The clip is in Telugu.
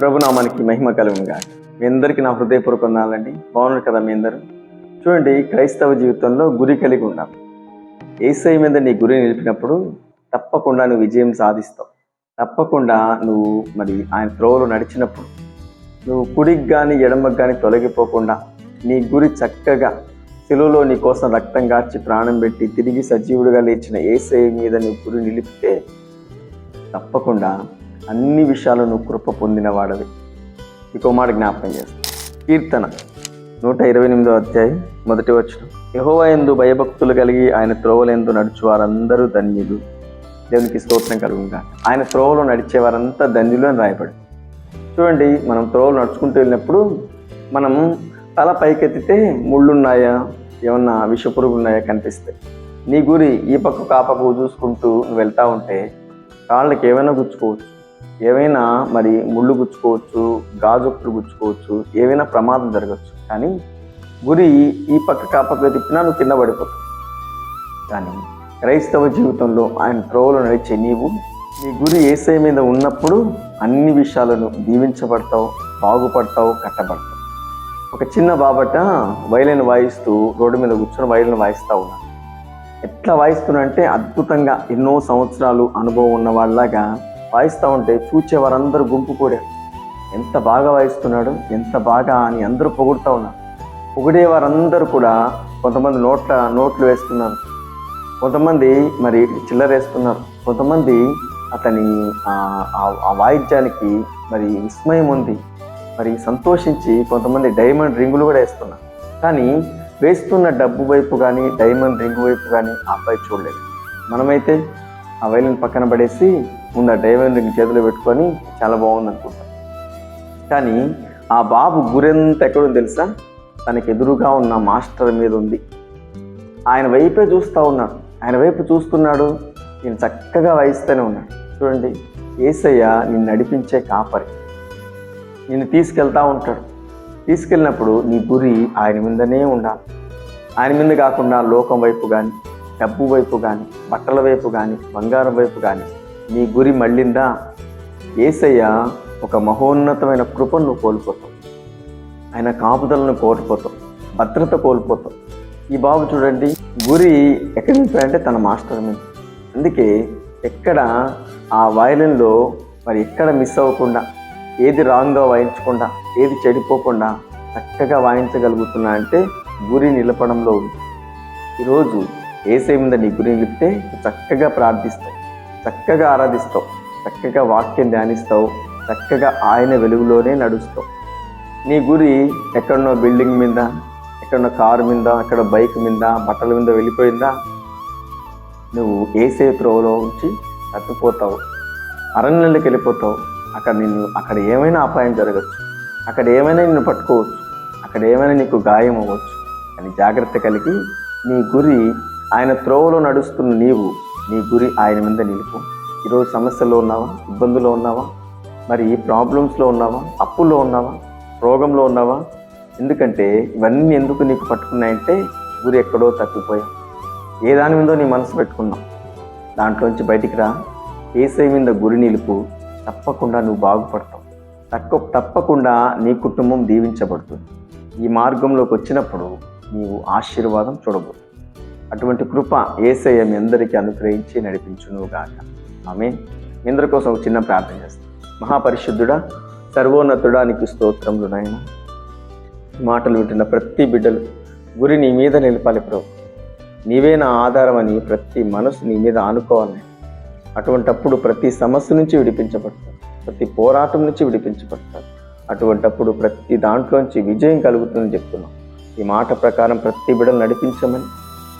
ప్రభునామానికి మహిమ కలుగునుగా మీ అందరికీ నా హృదయపూర్వక వందనాలండి. బాగున్నారు కదా మీ అందరూ? చూడండి క్రైస్తవ జీవితంలో గురి కలిగి ఉండాలి ఏసై మీద నీ గురి నిలిపినప్పుడు తప్పకుండా నువ్వు విజయం సాధిస్తావు. తప్పకుండా నువ్వు మరి ఆయన త్రోవలో నడిచినప్పుడు నువ్వు కుడికి కానీ ఎడమకు కానీ తొలగిపోకుండా నీ గురి చక్కగా సెలువులో నీ కోసం రక్తం గార్చి ప్రాణం పెట్టి తిరిగి సజీవుడిగా లేచిన ఏసై మీద నువ్వు గురి నిలిపితే తప్పకుండా అన్ని విషయాలు నువ్వు కృప పొందిన వాడవి. ఇంకో మాట జ్ఞాపకం చేస్తా. కీర్తన నూట ఇరవై ఎనిమిదో అధ్యాయం మొదటి వచ్చిన యహోవా ఎందు భయభక్తులు కలిగి ఆయన త్రోవలెందు నడుచు వారందరూ ధన్యులు. దేవునికి స్తోత్రం కలుగుగా ఆయన త్రోవలో నడిచే వారంతా ధన్యులు అని రాయబడి. చూడండి మనం త్రోవలు నడుచుకుంటూ వెళ్ళినప్పుడు మనం తల పైకెత్తితే ముళ్ళున్నాయా? ఏమన్నా విషపురుగులు ఉన్నాయా కనిపిస్తాయి. నీ గురి ఈ పక్కకు ఆ పక్కకు చూసుకుంటూ నువ్వు వెళ్తా ఉంటే కాళ్ళకి ఏమైనా గుచ్చుకోవచ్చు. ఏవైనా మరి ముళ్ళు గుచ్చుకోవచ్చు గాజొక్కులు గుచ్చుకోవచ్చు ఏవైనా ప్రమాదం జరగచ్చు కానీ గురి ఈ పక్క ఆ తిప్పినా నువ్వు కింద పడిపోతావు. కానీ క్రైస్తవ జీవితంలో ఆయన త్రోవలో నడిచే నీవు నీ గురి ఏసై మీద ఉన్నప్పుడు అన్ని విషయాలను దీవించబడతావు బాగుపడతావు కట్టబడతావు. ఒక చిన్న బాబట వైలిన్ వాయిస్తూ రోడ్డు మీద కూర్చొని వైలిన్ వాయిస్తూ ఉన్నాను ఎట్లా వాయిస్తున్నా అంటే అద్భుతంగా ఎన్నో సంవత్సరాలు అనుభవం ఉన్న వాళ్ళలాగా వాయిస్తూ ఉంటే చూచే వారందరూ గుంపు కూడా. ఎంత బాగా వాయిస్తున్నాడు ఎంత బాగా అని అందరూ పొగుడుతూ ఉన్నారు. పొగిడే వారందరూ కూడా కొంతమంది నోట్ల నోట్లు వేస్తున్నారు. కొంతమంది మరి చిల్లర వేస్తున్నారు. కొంతమంది అతని ఆ- ఆ వాయిద్యానికి మరి విస్మయం ఉంది. మరి సంతోషించి కొంతమంది డైమండ్ రింగులు కూడా వేస్తున్నారు. కానీ వేస్తున్న డబ్బు వైపు కానీ డైమండ్ రింగు వైపు కానీ ఆ అబ్బాయి చూడలేదు. మనమైతే ఆ వైలిన్ పక్కన పడేసి ముందు ఆ డైమండ్ రింగ్ చేతిలో పెట్టుకొని చాలా బాగుంది అనుకుంటా కానీ ఆ బాబు గురెంత ఎక్కడో తెలుసా? తనకి ఎదురుగా ఉన్న మాస్టర్ మీద ఉంది. ఆయన వైపే చూస్తూ ఉన్నాడు. ఆయన వైపు చూస్తున్నాడు. నేను చక్కగా వాయిస్తూనే ఉన్నాడు చూడండి ఏసయ్య నిన్ను నడిపించే కాపరి. నిన్ను తీసుకెళ్తా ఉంటాడు. తీసుకెళ్ళినప్పుడు నీ గురి ఆయన మీదనే ఉండాలి. ఆయన మీద కాకుండా లోకం వైపు కానీ డబ్బు వైపు కానీ బట్టల వైపు కానీ బంగారం వైపు కానీ నీ గురి మళ్ళిందా? ఏసయ్య ఒక మహోన్నతమైన కృపను నువ్వు కోల్పోతావు. ఆయన కాపుదలను కోల్పోతావు భద్రత కోల్పోతావు. ఈ బాబు చూడండి గురి ఎక్కడి నుంచి అంటే తన మాస్టర్ మీద. అందుకే ఎక్కడ ఆ వయలిన్లో మరి ఎక్కడ మిస్ అవ్వకుండా ఏది రాంగ్గా వాయించకుండా ఏది చెడిపోకుండా చక్కగా వాయించగలుగుతున్నా అంటే గురి నిలపడంలో ఉంది. ఈరోజు ఏసే మీద నీ గురి నిలిపితే చక్కగా ప్రార్థిస్తావు చక్కగా ఆరాధిస్తావు చక్కగా వాక్యం ధ్యానిస్తావు చక్కగా ఆయన వెలుగులోనే నడుస్తావు. నీ గురి ఎక్కడనో బిల్డింగ్ మీద ఎక్కడనో కారు మీద ఎక్కడ బైక్ మీద బట్టల మీద వెళ్ళిపోయిందా? నువ్వు ఏసే త్రోవలో ఉంచి తప్పిపోతావు అరణ్యంలోకి వెళ్ళిపోతావు. అక్కడ నిన్ను అక్కడ ఏమైనా అపాయం జరగచ్చు అక్కడ ఏమైనా నిన్ను పట్టుకోవచ్చు అక్కడ ఏమైనా నీకు గాయం అవ్వచ్చు. అని జాగ్రత్త కలిగి నీ గురి ఆయన త్రోవలో నడుస్తున్న నీవు నీ గురి ఆయన మీద నిలుపు. ఈరోజు సమస్యలో ఉన్నావా? ఇబ్బందులో ఉన్నావా? మరి ప్రాబ్లమ్స్లో ఉన్నావా? అప్పుల్లో ఉన్నావా? రోగంలో ఉన్నావా? ఎందుకంటే ఇవన్నీ ఎందుకు నీకు పట్టుకున్నాయంటే గురి ఎక్కడో తప్పిపోయావు ఏ దాని మీదో నీ మనసు పెట్టుకున్నావు. దాంట్లోంచి బయటికి రా. ఏసై మీద గురి నిలుపు. తప్పకుండా నువ్వు బాగుపడతావు. తక్కువ తప్పకుండా నీ కుటుంబం దీవించబడుతుంది. ఈ మార్గంలోకి వచ్చినప్పుడు నీవు ఆశీర్వాదం చూడబోతుంది అటువంటి కృప ఏసయ్య మీ అందరికీ అనుగ్రహించి నడిపించునుగాక ఆమె మీ అందరి కోసం ఒక చిన్న ప్రార్థన చేస్తాను మహాపరిశుద్ధుడా సర్వోన్నతుడా నీకు స్తోత్రములు నాయన. మాటలు వింటున్న ప్రతి బిడ్డలు గురి నీ మీద నిలపాలి ప్రభు. నీవే నా ఆధారం అని ప్రతి మనసు నీ మీద ఆనుకోవాలి. అటువంటప్పుడు ప్రతి సమస్య నుంచి విడిపించబడతారు ప్రతి పోరాటం నుంచి విడిపించబడతారు అటువంటప్పుడు ప్రతి దాంట్లోంచి విజయం కలుగుతుందని చెప్తున్నాం. ఈ మాట ప్రకారం ప్రతి బిడ్డలు నడిపించమని